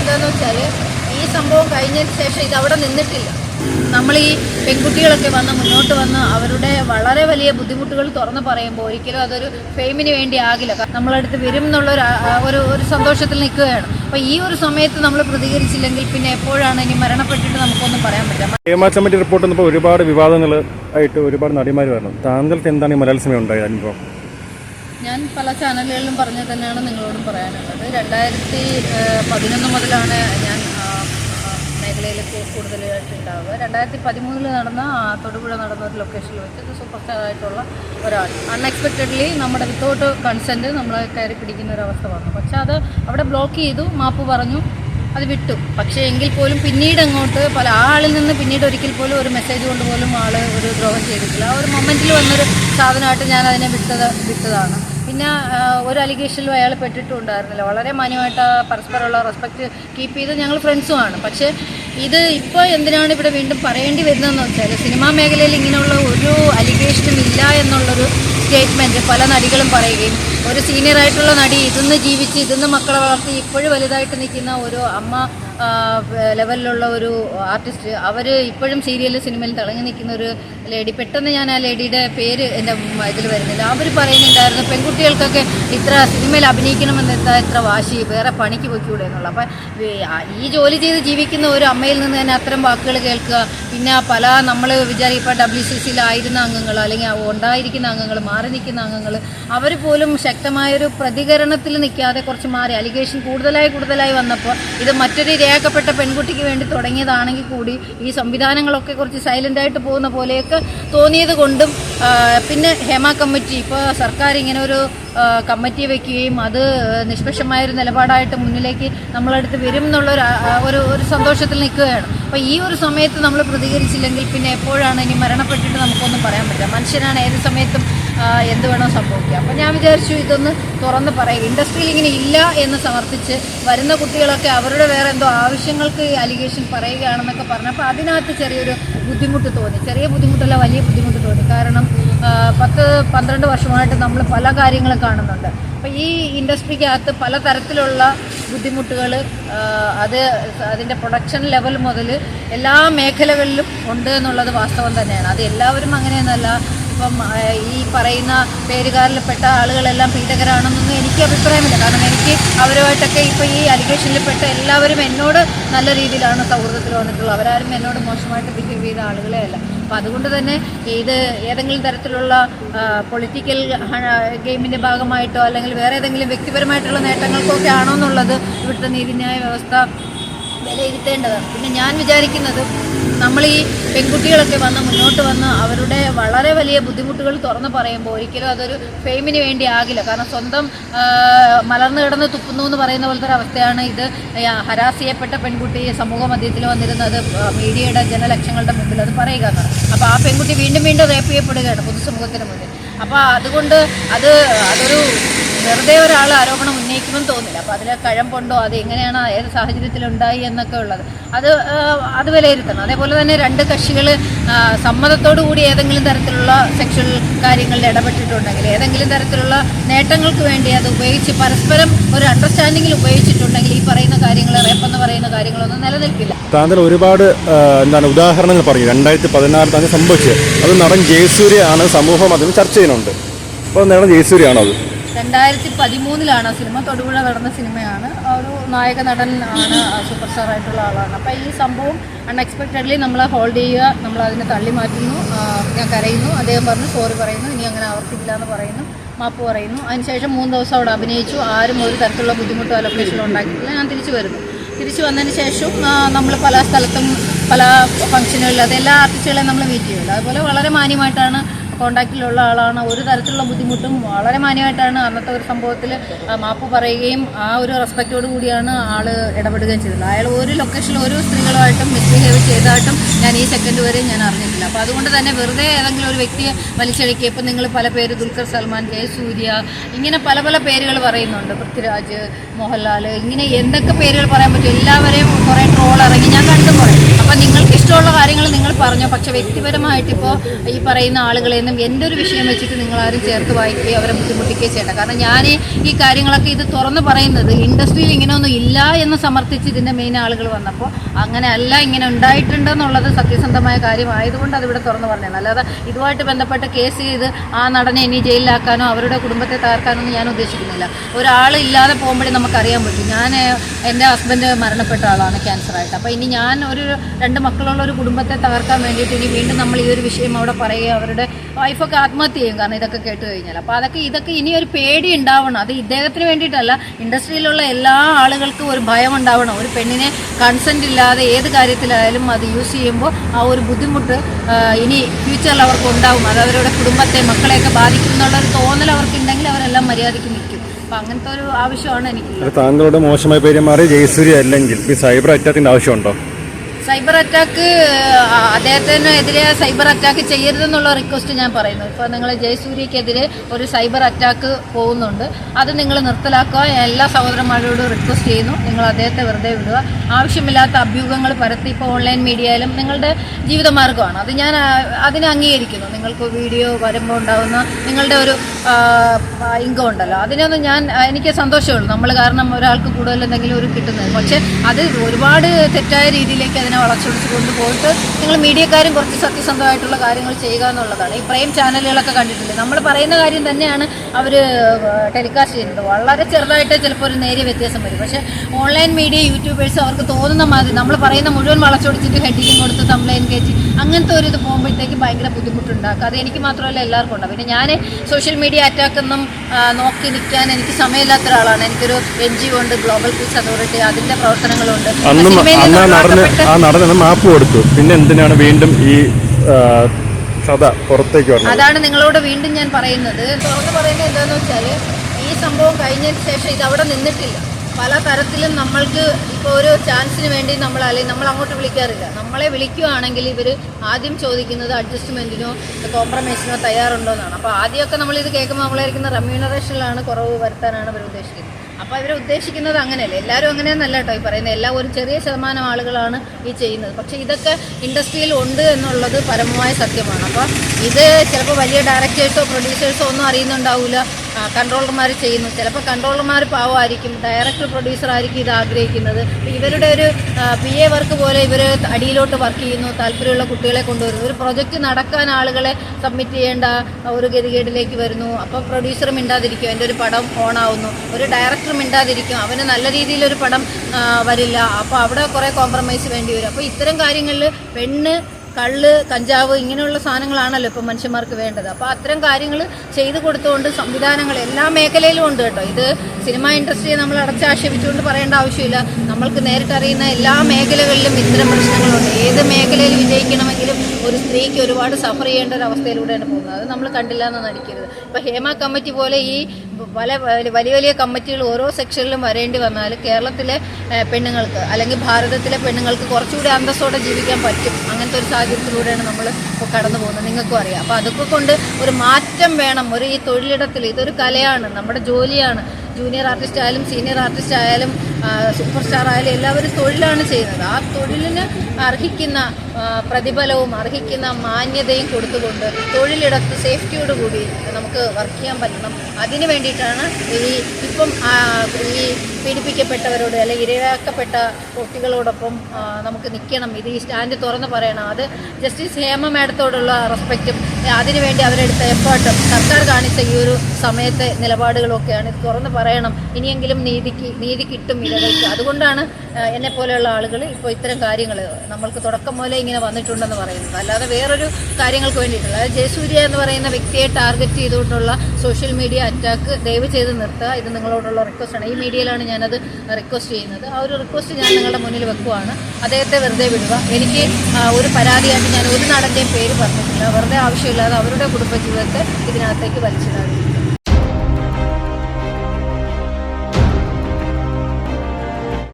എന്താന്ന് വെച്ചാൽ ഈ സംഭവം കഴിഞ്ഞതിന് ശേഷം ഇത് അവിടെ നിന്നിട്ടില്ല. നമ്മൾ ഈ പെൺകുട്ടികളൊക്കെ വന്ന് മുന്നോട്ട് വന്ന് അവരുടെ വളരെ വലിയ ബുദ്ധിമുട്ടുകൾ തുറന്നു പറയുമ്പോൾ ഒരിക്കലും അതൊരു ഫെയിമിന് വേണ്ടി ആകില്ല. നമ്മളടുത്ത് വരും എന്നുള്ള ഒരു ഒരു സന്തോഷത്തിൽ നിൽക്കുകയാണ്. അപ്പോൾ ഈ ഒരു സമയത്ത് നമ്മൾ പ്രതികരിച്ചില്ലെങ്കിൽ പിന്നെ എപ്പോഴാണ് ഇനി മരണപ്പെട്ടിട്ട് നമുക്കൊന്നും പറയാൻ പറ്റില്ല. ഹേമ കമ്മിറ്റി റിപ്പോർട്ട് ഒരുപാട് വിവാദങ്ങൾ ആയിട്ട് ഒരുപാട് നടിമാർ വരണം. താങ്കൾക്ക് എന്താണ് ഈ മലയാള ഉണ്ടായ അനുഭവം? ഞാൻ പല ചാനലുകളിലും പറഞ്ഞത് തന്നെയാണ് നിങ്ങളോടും പറയാനുള്ളത്. രണ്ടായിരത്തി പതിനൊന്ന് മുതലാണ് ഞാൻ മേഖലയിൽ കൂടുതലായിട്ട് ഉണ്ടാവുക രണ്ടായിരത്തി പതിമൂന്നിൽ നടന്ന തൊടുപുഴ നടന്ന ഒരു ലൊക്കേഷനിൽ വെച്ച് സൂപ്പർ സ്റ്റാർ ആയിട്ടുള്ള ഒരാൾ. അൺഎക്സ്പെക്റ്റഡ്ലി നമ്മുടെ വിത്തൗട്ട് കൺസെന്റ് നമ്മളെ കയറി പിടിക്കുന്ന ഒരു അവസ്ഥ വന്നു. പക്ഷെ അത് അവിടെ ബ്ലോക്ക് ചെയ്തു മാപ്പ് പറഞ്ഞു അത് വിട്ടു. പക്ഷേ എങ്കിൽ പോലും പിന്നീട് അങ്ങോട്ട് പല ആളിൽ നിന്ന് പിന്നീട് ഒരിക്കൽ പോലും ഒരു മെസ്സേജ് കൊണ്ട് പോലും ആൾ ഒരു ദ്രോഹം ചെയ്തിട്ടില്ല. ആ ഒരു മൊമെന്റിൽ വന്നൊരു സാധനമായിട്ട് ഞാൻ അതിനെ വിട്ടത് വിട്ടതാണ്. പിന്നെ ഒരു അലിഗേഷനിലും അയാൾ പെട്ടിട്ടുണ്ടായിരുന്നില്ല. വളരെ മാന്യമായിട്ട് പരസ്പരമുള്ള റെസ്പെക്റ്റ് കീപ്പ് ചെയ്ത് ഞങ്ങൾ ഫ്രണ്ട്സുമാണ് പക്ഷേ ഇത് ഇപ്പോൾ എന്തിനാണ് ഇവിടെ വീണ്ടും പറയേണ്ടി വരുന്നതെന്ന് വെച്ചാൽ സിനിമാ മേഖലയിൽ ഇങ്ങനെയുള്ള ഒരു അലിഗേഷനും ഇല്ല എന്നുള്ളൊരു സ്റ്റേറ്റ്മെന്റ് പല നടികളും പറയുകയും ഒരു സീനിയറായിട്ടുള്ള നടി ഇതിന്ന് ജീവിച്ച് ഇതിന്ന് മക്കളെ വളർത്തി ഇപ്പോഴും വലുതായിട്ട് നിൽക്കുന്ന ഒരു അമ്മ ലെവലിലുള്ള ഒരു ആർട്ടിസ്റ്റ് അവർ ഇപ്പോഴും സീരിയൽ സിനിമയിൽ തിളങ്ങി നിൽക്കുന്ന ഒരു ലേഡി പെട്ടെന്ന് ഞാൻ ആ ലേഡിയുടെ പേര് എന്റെ ഇതിൽ വരുന്നില്ല. അവർ പറയുന്നുണ്ടായിരുന്നു പെൺകുട്ടികൾക്കൊക്കെ ഇത്ര സിനിമയിൽ അഭിനയിക്കണമെന്ന് എന്താ ഇത്ര വാശി? വേറെ പണിക്ക് പോയിക്കൂടെ? എന്നുള്ള. അപ്പം ഈ ജോലി ചെയ്ത് ജീവിക്കുന്ന ഒരു അമ്മയിൽ നിന്ന് തന്നെ അത്തരം വാക്കുകൾ കേൾക്കുക പിന്നെ പല നമ്മൾ വിചാരിക്കും ഇപ്പോൾ ഡബ്ല്യു സി സിയിലായിരുന്ന അംഗങ്ങൾ അല്ലെങ്കിൽ ഉണ്ടായിരിക്കുന്ന അംഗങ്ങൾ മാറി നിൽക്കുന്ന അംഗങ്ങൾ അവർ പോലും ശക്തമായൊരു പ്രതികരണത്തിൽ നിൽക്കാതെ കുറച്ച് മാറി അലിഗേഷൻ കൂടുതലായി കൂടുതലായി വന്നപ്പോൾ ഇത് മറ്റൊരു രേഖപ്പെട്ട പെൺകുട്ടിക്ക് വേണ്ടി തുടങ്ങിയതാണെങ്കിൽ കൂടി ഈ സംവിധാനങ്ങളൊക്കെ കുറച്ച് സൈലന്റായിട്ട് പോകുന്ന പോലെയൊക്കെ തോന്നിയത് കൊണ്ടും പിന്നെ ഹേമ കമ്മിറ്റി ഇപ്പോൾ സർക്കാർ ഇങ്ങനെ ഒരു കമ്മിറ്റി വെക്കുകയും അത് നിഷ്പക്ഷമായൊരു നിലപാടായിട്ട് മുന്നിലേക്ക് നമ്മളടുത്ത് വരും എന്നുള്ള ഒരു ഒരു ഒരു സന്തോഷത്തിൽ നിൽക്കുകയാണ്. അപ്പോൾ ഈ ഒരു സമയത്ത് നമ്മൾ പ്രതികരിച്ചില്ലെങ്കിൽ പിന്നെ എപ്പോഴാണ് ഇനി മരണപ്പെട്ടിട്ട് നമുക്കൊന്നും പറയാൻ പറ്റില്ല. മനുഷ്യനാണ് ഏത് സമയത്തും എന്ത് വേണോ സംഭവിക്കുക അപ്പോൾ ഞാൻ വിചാരിച്ചു ഇതൊന്ന് തുറന്ന് പറയുക. ഇൻഡസ്ട്രിയിൽ ഇങ്ങനെ ഇല്ല എന്ന് സമർപ്പിച്ച് വരുന്ന കുട്ടികളൊക്കെ അവരുടെ വേറെ എന്തോ ആവശ്യങ്ങൾക്ക് അലിഗേഷൻ പറയുകയാണെന്നൊക്കെ പറഞ്ഞപ്പോൾ അതിനകത്ത് ചെറിയൊരു ബുദ്ധിമുട്ട് തോന്നി. ചെറിയ ബുദ്ധിമുട്ടല്ല വലിയ ബുദ്ധിമുട്ട് തോന്നി. കാരണം പത്ത് പന്ത്രണ്ട് വർഷമായിട്ട് നമ്മൾ പല കാര്യങ്ങളും കാണുന്നുണ്ട്. അപ്പോൾ ഈ ഇൻഡസ്ട്രിക്കകത്ത് പല തരത്തിലുള്ള ബുദ്ധിമുട്ടുകൾ അത് അതിന്റെ പ്രൊഡക്ഷൻ ലെവൽ മുതൽ എല്ലാ മേഖലകളിലും ഉണ്ട് എന്നുള്ളത് വാസ്തവം തന്നെയാണ്. അത് എല്ലാവരും അങ്ങനെയൊന്നല്ല. ഇപ്പം ഈ പറയുന്ന പേരുകാരിൽപ്പെട്ട ആളുകളെല്ലാം പീഡകരാണെന്നൊന്നും എനിക്ക് അഭിപ്രായമില്ല. കാരണം എനിക്ക് അവരുമായിട്ടൊക്കെ ഇപ്പോൾ ഈ അലിഗേഷനിൽപ്പെട്ട എല്ലാവരും എന്നോട് നല്ല രീതിയിലാണ് സൗഹൃദത്തിൽ വന്നിട്ടുള്ളത്. അവരാരും എന്നോട് മോശമായിട്ട് ബിഹേവ് ചെയ്ത ആളുകളെ അല്ല. അപ്പം അതുകൊണ്ട് തന്നെ ഇത് ഏതെങ്കിലും തരത്തിലുള്ള പൊളിറ്റിക്കൽ ഗെയിമിന്റെ ഭാഗമായിട്ടോ അല്ലെങ്കിൽ വേറെ ഏതെങ്കിലും വ്യക്തിപരമായിട്ടുള്ള നേട്ടങ്ങൾക്കോ ഒക്കെ ആണോ എന്നുള്ളത് ഇവിടുത്തെ നീതിന്യായ വ്യവസ്ഥ വിലയിരുത്തേണ്ടതാണ്. പിന്നെ ഞാൻ വിചാരിക്കുന്നത് നമ്മൾ ഈ പെൺകുട്ടികളൊക്കെ വന്ന് മുന്നോട്ട് വന്ന് അവരുടെ വളരെ വലിയ ബുദ്ധിമുട്ടുകൾ തുറന്ന് പറയുമ്പോൾ ഒരിക്കലും അതൊരു ഫെയിമിന് വേണ്ടി ആകില്ല. കാരണം സ്വന്തം മലർന്നു കിടന്ന് തുപ്പുന്നു എന്ന് പറയുന്ന പോലത്തെ ഒരു അവസ്ഥയാണ് ഇത്. ഹരാസ് ചെയ്യപ്പെട്ട പെൺകുട്ടി സമൂഹ മധ്യത്തിൽ വന്നിരുന്നത് മീഡിയയുടെ ജനലക്ഷങ്ങളുടെ മുമ്പിൽ അത് പറയുക അപ്പോൾ ആ പെൺകുട്ടി വീണ്ടും വീണ്ടും റേപ്പ് ചെയ്യപ്പെടുകയാണ് പൊതുസമൂഹത്തിന് മുന്നിൽ. അപ്പോൾ അതുകൊണ്ട് അത് അതൊരു വെറുതെ ഒരാൾ ആരോപണം ഉന്നയിക്കുമെന്ന് തോന്നില്ല. അപ്പോൾ അതിൽ കഴമ്പുണ്ടോ അത് എങ്ങനെയാണ് ഏത് സാഹചര്യത്തിലുണ്ടായി എന്നൊക്കെ ഉള്ളത്. അത് അത് വിലയിരുത്തണം. അതേപോലെ തന്നെ രണ്ട് കക്ഷികൾ സമ്മതത്തോടു കൂടി ഏതെങ്കിലും തരത്തിലുള്ള സെക്ഷൽ കാര്യങ്ങളിൽ ഇടപെട്ടിട്ടുണ്ടെങ്കിൽ ഏതെങ്കിലും തരത്തിലുള്ള നേട്ടങ്ങൾക്ക് വേണ്ടി അത് ഉപയോഗിച്ച് പരസ്പരം ഒരു അണ്ടർസ്റ്റാൻഡിങ്ങിൽ ഉപയോഗിച്ചിട്ടുണ്ടെങ്കിൽ ഈ പറയുന്ന കാര്യങ്ങൾ റേപ്പെന്ന് പറയുന്ന കാര്യങ്ങളൊന്നും നിലനിൽക്കില്ല താങ്കൾ ഒരുപാട് എന്താണ് ഉദാഹരണങ്ങൾ പറഞ്ഞു. രണ്ടായിരത്തി പതിനാറ് താങ്കൾ സംഭവിച്ചത്. അത് നടൻ ജയസൂര്യ ആണ് സമൂഹ മാധ്യമം ചർച്ച ചെയ്യുന്നുണ്ട്. അപ്പോൾ നടൻ ജയസൂര്യ ആണോ അത് രണ്ടായിരത്തി പതിമൂന്നിലാണ് ആ സിനിമ. തൊടുപുഴ നടന്ന സിനിമയാണ്. ഒരു നായക നടൻ ആണ് സൂപ്പർ സ്റ്റാർ ആയിട്ടുള്ള ആളാണ്. അപ്പോൾ ഈ സംഭവം അൺഎക്സ്പെക്റ്റഡ്ലി നമ്മൾ ഹോൾഡ് ചെയ്യുക നമ്മൾ അതിനെ തള്ളി മാറ്റുന്നു. ഞാൻ കരയുന്നു. അദ്ദേഹം പറഞ്ഞു സോറി പറയുന്നു. ഇനി അങ്ങനെ ആവർത്തിക്കില്ല എന്ന് പറയുന്നു. മാപ്പ് പറയുന്നു. അതിനുശേഷം മൂന്ന് ദിവസം അവിടെ അഭിനയിച്ചു. ആരും ഒരു തരത്തിലുള്ള ബുദ്ധിമുട്ടോ ലൊക്കേഷനോ ഉണ്ടാക്കിയിട്ടില്ല. ഞാൻ തിരിച്ചു വരുന്നു. തിരിച്ചു വന്നതിന് ശേഷം നമ്മൾ പല സ്ഥലത്തും പല ഫംഗ്ഷനുകളിൽ അത് എല്ലാ ആർട്ടിസ്റ്റുകളെയും നമ്മൾ മീറ്റ് ചെയ്യുമല്ലോ. അതുപോലെ വളരെ മാന്യമായിട്ടാണ് കോണ്ടാക്റ്റിലുള്ള ആളാണ്. ഒരു തരത്തിലുള്ള ബുദ്ധിമുട്ടും വളരെ മാന്യമായിട്ടാണ് അന്നത്തെ ഒരു സംഭവത്തിൽ മാപ്പ് പറയുകയും ആ ഒരു റെസ്പെക്റ്റോട് കൂടിയാണ് ആൾ ഇടപെടുകയും ചെയ്തത്. അയാൾ ഒരു ലൊക്കേഷനിൽ ഓരോ സ്ത്രീകളുമായിട്ടും മിസ്ബിഹേവ് ചെയ്തതായിട്ടും ഞാൻ ഈ സെക്കൻഡ് വരെ ഞാൻ അറിഞ്ഞിട്ടില്ല. അപ്പോൾ അതുകൊണ്ട് തന്നെ വെറുതെ ഏതെങ്കിലും ഒരു വ്യക്തിയെ വലിച്ചഴിക്കുക ഇപ്പം നിങ്ങൾ പല പേര് ദുൽഖർ സൽമാൻ ജയസൂര്യ ഇങ്ങനെ പല പല പേരുകൾ പറയുന്നുണ്ട്. പൃഥ്വിരാജ് മോഹൻലാൽ ഇങ്ങനെ എന്തൊക്കെ പേരുകൾ പറയാൻ പറ്റും? എല്ലാവരെയും കുറേ ട്രോൾ ഇറങ്ങി ഞാൻ കണ്ടു പറയും അപ്പോൾ അപ്പം നിങ്ങൾക്ക് ഇഷ്ടമുള്ള കാര്യങ്ങൾ നിങ്ങൾ പറഞ്ഞു? പക്ഷെ വ്യക്തിപരമായിട്ട് ഇപ്പോ ഈ പറയുന്ന ആളുകളെയൊന്നും എന്റെ ഒരു വിഷയം വെച്ചിട്ട് നിങ്ങൾ ആരും ചേർത്ത് വായിക്കുകയോ അവരെ ബുദ്ധിമുട്ടിക്കുകയോ ചെയ്യണ്ട. കാരണം ഞാൻ ഈ കാര്യങ്ങളൊക്കെ ഇത് തുറന്ന് പറയുന്നത് ഇൻഡസ്ട്രിയിൽ ഇങ്ങനെയൊന്നും ഇല്ല എന്ന് സമർത്ഥിച്ച് ഇതിന്റെ മെയിൻ ആളുകൾ വന്നപ്പോൾ അങ്ങനെ അല്ല ഇങ്ങനെ ഉണ്ടായിട്ടുണ്ടെന്നുള്ളത് സത്യസന്ധമായ കാര്യമായതുകൊണ്ട് അതിവിടെ തുറന്ന് പറഞ്ഞതാണ് അല്ലാതെ ഇതുമായിട്ട് ബന്ധപ്പെട്ട കേസ് ചെയ്ത് ആ നടനെ ഇനി ജയിലിലാക്കാനോ അവരുടെ കുടുംബത്തെ തകർക്കാനോ ഒന്നും ഞാൻ ഉദ്ദേശിക്കുന്നില്ല. ഒരാൾ ഇല്ലാതെ പോകുമ്പോഴേ നമുക്കറിയാൻ പറ്റും. ഞാൻ എന്റെ ഹസ്ബൻഡ് മരണപ്പെട്ട ആളാണ് ക്യാൻസറായിട്ട് അപ്പോൾ ഇനി ഞാൻ ഒരു രണ്ട് മക്കളുള്ള ഒരു കുടുംബത്തെ തകർക്കാൻ വേണ്ടിയിട്ട് ഇനി വീണ്ടും നമ്മൾ ഈ ഒരു വിഷയം അവിടെ പറയുക അവരുടെ വൈഫൊക്കെ ആത്മഹത്യ ചെയ്യും. കാരണം ഇതൊക്കെ കേട്ട് കഴിഞ്ഞാൽ. അപ്പോൾ അതൊക്കെ ഇതൊക്കെ ഇനി ഒരു പേടി ഉണ്ടാവണം. അത് ഇദ്ദേഹത്തിന് വേണ്ടിയിട്ടല്ല. ഇൻഡസ്ട്രിയിലുള്ള എല്ലാ ആളുകൾക്കും ഒരു ഭയം ഉണ്ടാവണം. ഒരു പെണ്ണിനെ കൺസെന്റ് ഇല്ലാതെ ഏത് കാര്യത്തിലായാലും അത് യൂസ് ചെയ്യുമ്പോൾ ആ ഒരു ബുദ്ധിമുട്ട് ഇനി ഫ്യൂച്ചറിൽ അവർക്ക് ഉണ്ടാവും. അത് അവരുടെ കുടുംബത്തെ മക്കളെയൊക്കെ ബാധിക്കും എന്നുള്ള ഒരു തോന്നൽ അവർക്കുണ്ടെങ്കിൽ അവരെല്ലാം മര്യാദയ്ക്ക് നിൽക്കും. അങ്ങനത്തെ ഒരു ആവശ്യമാണ് എനിക്ക് താങ്കളുടെ മോശമായ മാറി ജയസൂര്യ അല്ലെങ്കിൽ ഈ സൈബർ അറ്റാക്കിന്റെ ആവശ്യമുണ്ടോ? സൈബർ അറ്റാക്ക് അദ്ദേഹത്തിനെതിരെ സൈബർ അറ്റാക്ക് ചെയ്യരുതെന്നുള്ള റിക്വസ്റ്റ് ഞാൻ പറയുന്നു. ഇപ്പോൾ നിങ്ങൾ ജയസൂര്യക്കെതിരെ ഒരു സൈബർ അറ്റാക്ക് പോകുന്നുണ്ട്. അത് നിങ്ങൾ നിർത്തലാക്കുക. എല്ലാ സഹോദരന്മാരോടും റിക്വസ്റ്റ് ചെയ്യുന്നു. നിങ്ങൾ അദ്ദേഹത്തെ വെറുതെ വിടുക. ആവശ്യമില്ലാത്ത അഭ്യൂഹങ്ങൾ പരത്തി ഇപ്പോൾ ഓൺലൈൻ മീഡിയയിലും നിങ്ങളുടെ ജീവിതമാർഗമാണ് അത് ഞാൻ അതിനെ അംഗീകരിക്കുന്നു. നിങ്ങൾക്ക് വീഡിയോ വരുമ്പോൾ ഉണ്ടാകുന്ന നിങ്ങളുടെ ഒരു ഇൻകം ഉണ്ടല്ലോ. അതിനൊന്നും ഞാൻ എനിക്ക് സന്തോഷമുള്ളൂ നമ്മൾ കാരണം ഒരാൾക്ക് കൂടുതൽ എന്തെങ്കിലും ഒരു കിട്ടുന്നത് പക്ഷേ അത് ഒരുപാട് തെറ്റായ രീതിയിലേക്ക് അതിനെ വളച്ചൊടിച്ച് കൊണ്ടുപോയിട്ട് നിങ്ങൾ മീഡിയക്കാരും കുറച്ച് സത്യസന്ധമായിട്ടുള്ള കാര്യങ്ങൾ ചെയ്യുക എന്നുള്ളതാണ്. ഈ പ്രൈം ചാനലുകളൊക്കെ കണ്ടിട്ടില്ലേ? നമ്മൾ പറയുന്ന കാര്യം തന്നെയാണ് അവർ ടെലികാസ്റ്റ് ചെയ്യുന്നത്. വളരെ ചെറുതായിട്ട് ചിലപ്പോൾ ഒരു നേരിയ വ്യത്യാസം വരും. പക്ഷേ ഓൺലൈൻ മീഡിയ യൂട്യൂബേഴ്സ് അവർക്ക് തോന്നുന്ന മാതിരി നമ്മൾ പറയുന്ന മുഴുവൻ വളച്ചൊടിച്ചിട്ട് ഹെഡിങ് കൊടുത്ത് തമ്പ്ലൈൻ കയറ്റി അങ്ങനത്തെ ഒരു ഇത് പോകുമ്പോഴത്തേക്ക് ഭയങ്കര ബുദ്ധിമുട്ടുണ്ടാക്കുക അത് എനിക്ക് മാത്രമല്ല എല്ലാവർക്കും ഉണ്ടാവും. പിന്നെ ഞാൻ സോഷ്യൽ മീഡിയ അറ്റാക്കൊന്നും ഒന്നും നോക്കി നിൽക്കാൻ എനിക്ക് സമയമില്ലാത്ത ഒരാളാണ്. എനിക്കൊരു എൻ ജി ഒ ഉണ്ട് ഗ്ലോബൽ പീസ് അതോറിറ്റി അതിന്റെ പ്രവർത്തനങ്ങളുണ്ട് അന്നും സിനിമയിൽ അന്ന് ആ നിന്ന് നടന് ഒഴിവാക്കപ്പെട്ട് ആ നടന് മാപ്പ് കൊടുത്തു. പിന്നെ എന്തിനാണ് വീണ്ടും ഈ കഥ പുറത്തേക്ക് വന്നത്? അതാണ് നിങ്ങളോട് വീണ്ടും ഞാൻ പറയുന്നത്. തുറന്നു പറയുന്നത് എന്താണെന്ന് വെച്ചാൽ ഈ സംഭവം കഴിഞ്ഞതിന് ശേഷം ഇത് അവിടെ നിന്നിട്ടില്ല. പല തരത്തിലും നമ്മൾക്ക് ഇപ്പോൾ ഒരു ചാൻസിന് വേണ്ടി നമ്മൾ അല്ലെങ്കിൽ നമ്മൾ അങ്ങോട്ട് വിളിക്കാറില്ല. നമ്മളെ വിളിക്കുകയാണെങ്കിൽ ഇവർ ആദ്യം ചോദിക്കുന്നത് അഡ്ജസ്റ്റ്മെന്റിനോ കോംപ്രമൈസിനോ തയ്യാറുണ്ടോ എന്നാണ് അപ്പോൾ ആദ്യമൊക്കെ നമ്മളിത് കേൾക്കുമ്പോൾ നമ്മളായിരിക്കുന്ന റെമ്യൂണറേഷനിലാണ് കുറവ് വരുത്താനാണ് ഇവർ ഉദ്ദേശിക്കുന്നത്. അപ്പോൾ ഇവർ ഉദ്ദേശിക്കുന്നത് അങ്ങനെയല്ലേ? എല്ലാവരും അങ്ങനെയെന്നല്ല കേട്ടോ ഈ പറയുന്നത്. എല്ലാ ഒരു ചെറിയ ശതമാനം ആളുകളാണ് ഈ ചെയ്യുന്നത്. പക്ഷെ ഇതൊക്കെ ഇൻഡസ്ട്രിയിൽ ഉണ്ട് എന്നുള്ളത് പരമമായ സത്യമാണ്. അപ്പോൾ ഇത് ചിലപ്പോൾ വലിയ ഡയറക്ടേഴ്സോ പ്രൊഡ്യൂസേഴ്സോ ഒന്നും അറിയുന്നുണ്ടാവില്ല കൺട്രോളർമാർ ചെയ്യുന്നു. ചിലപ്പോൾ കൺട്രോളർമാർ പാവമായിരിക്കും. ഡയറക്ടർ പ്രൊഡ്യൂസർ ആയിരിക്കും ഇത് ആഗ്രഹിക്കുന്നത്. ഇവരുടെ ഒരു പി എ വർക്ക് പോലെ ഇവർ അടിയിലോട്ട് വർക്ക് ചെയ്യുന്നു. താല്പര്യമുള്ള കുട്ടികളെ കൊണ്ടുവരുന്നു. ഒരു പ്രൊജക്റ്റ് നടക്കാൻ ആളുകളെ സബ്മിറ്റ് ചെയ്യേണ്ട ഒരു ഗതികേടിലേക്ക് വരുന്നു. അപ്പോൾ പ്രൊഡ്യൂസർ മിണ്ടാതിരിക്കും. എന്റെ ഒരു പടം ഓണാവുന്നു ഒരു ഡയറക്ടർ മിണ്ടാതിരിക്കും. അവന് നല്ല രീതിയിലൊരു പടം വരില്ല. അപ്പോൾ അവിടെ കുറേ കോംപ്രമൈസ് വേണ്ടി വരും. അപ്പോൾ ഇത്തരം കാര്യങ്ങളിൽ പെണ്ണ് കള്ള് കഞ്ചാവ് ഇങ്ങനെയുള്ള സാധനങ്ങളാണല്ലോ ഇപ്പം മനുഷ്യന്മാർക്ക് വേണ്ടത്. അപ്പോൾ അത്തരം കാര്യങ്ങൾ ചെയ്തു കൊടുത്തുകൊണ്ട് സംവിധാനങ്ങൾ എല്ലാ മേഖലയിലും ഉണ്ട് കേട്ടോ. ഇത് സിനിമ ഇൻഡസ്ട്രിയെ നമ്മൾ അടച്ചാക്ഷേപിച്ചുകൊണ്ട് പറയേണ്ട ആവശ്യമില്ല. നമ്മൾക്ക് നേരിട്ടറിയുന്ന എല്ലാ മേഖലകളിലും ഇത്തരം പ്രശ്നങ്ങളുണ്ട്. ഏത് മേഖലയിൽ വിജയിക്കണമെങ്കിലും ഒരു സ്ത്രീക്ക് ഒരുപാട് സഫർ ചെയ്യേണ്ട ഒരു അവസ്ഥയിലൂടെയാണ് പോകുന്നത്. അത് നമ്മൾ കണ്ടില്ല എന്ന് നടിക്കരുത്. ഇപ്പോൾ ഹേമ കമ്മിറ്റി പോലെ ഈ പല വലിയ വലിയ കമ്മിറ്റികൾ ഓരോ സെക്ഷനിലും വരേണ്ടി വന്നാൽ കേരളത്തിലെ പെണ്ണുങ്ങൾക്ക് അല്ലെങ്കിൽ ഭാരതത്തിലെ പെണ്ണുങ്ങൾക്ക് കുറച്ചുകൂടി അന്തസ്സോടെ ജീവിക്കാൻ പറ്റും. അങ്ങനത്തെ ഒരു സാഹചര്യത്തിലൂടെയാണ് നമ്മൾ കടന്നു പോകുന്നത്. നിങ്ങൾക്കും അറിയാം. അപ്പോൾ അതൊക്കെ കൊണ്ട് ഒരു മാറ്റം വേണം. ഒരു ഈ തൊഴിലിടത്തിൽ ഇതൊരു കലയാണ്. നമ്മുടെ ജോലിയാണ്. ജൂനിയർ ആർട്ടിസ്റ്റ് ആയാലും സീനിയർ ആർട്ടിസ്റ്റ് ആയാലും സൂപ്പർ സ്റ്റാർ ആയാലും എല്ലാവരും തൊഴിലാണ് ചെയ്യുന്നത്. ആ തൊഴിലിന് അർഹിക്കുന്ന പ്രതിഫലവും അർഹിക്കുന്ന മാന്യതയും കൊടുത്തുകൊണ്ട് തൊഴിലിടത്ത് സേഫ്റ്റിയോട് കൂടി നമുക്ക് വർക്ക് ചെയ്യാൻ പറ്റണം. അതിന് വേണ്ടിയിട്ടാണ് ഈ ഇപ്പം ഈ പീഡിപ്പിക്കപ്പെട്ടവരോട് അല്ലെങ്കിൽ ഇരയാക്കപ്പെട്ട കുട്ടികളോടൊപ്പം നമുക്ക് നിൽക്കണം. ഇത് ഈ സ്റ്റാൻഡ് തുറന്ന് പറയണം. അത് ജസ്റ്റിസ് ഹേമ മാഡത്തോടുള്ള റെസ്പെക്റ്റും അതിനുവേണ്ടി അവരെടുത്ത എഫേർട്ടും സർക്കാർ കാണിച്ച ഈ ഒരു സമയത്തെ നിലപാടുകളൊക്കെയാണ് ഇത് തുറന്ന് പറയണം. ഇനിയെങ്കിലും നീതിക്ക് നീതി കിട്ടും ഇരകൾക്ക് അതുകൊണ്ടാണ് എന്നെ പോലെയുള്ള ആളുകൾ ഇപ്പോൾ ഇത്തരം കാര്യങ്ങൾ നമ്മൾക്ക് തുടക്കം മുതലേ ഇങ്ങനെ വന്നിട്ടുണ്ടെന്ന് പറയുന്നത്. അല്ലാതെ വേറൊരു കാര്യങ്ങൾക്ക് വേണ്ടിയിട്ടില്ല. അതായത് ജയസൂര്യ എന്ന് പറയുന്ന വ്യക്തിയെ ടാർഗറ്റ് ചെയ്തുകൊണ്ടുള്ള സോഷ്യൽ മീഡിയ അറ്റാക്ക് ദയവ് ചെയ്ത് നിർത്തുക. ഇത് നിങ്ങളോടുള്ള റിക്വസ്റ്റാണ് ഈ മീഡിയയിലാണ് ഞാനത് റിക്വസ്റ്റ് ചെയ്യുന്നത്. ആ ഒരു റിക്വസ്റ്റ് ഞാൻ നിങ്ങളുടെ മുന്നിൽ വെക്കുവാണ്. അദ്ദേഹത്തെ വെറുതെ വിടുക. എനിക്ക് ഒരു പരാതിയായിട്ട് ഞാൻ ഒരു നടന്റെയും പേര് പറഞ്ഞിട്ടില്ല. വെറുതെ ആവശ്യമില്ലാതെ അവരുടെ കുടുംബജീവിതത്തെ ഇതിനകത്തേക്ക് വലിച്ചിടാതിരിക്കുക.